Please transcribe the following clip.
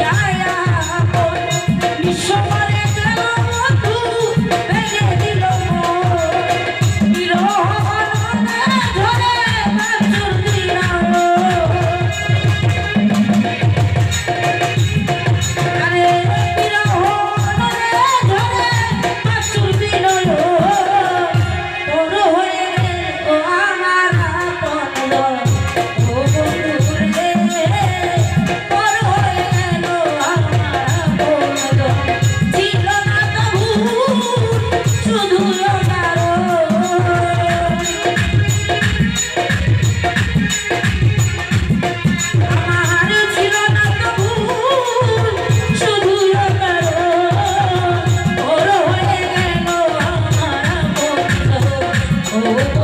Yeah, yeah, yeah. 哦。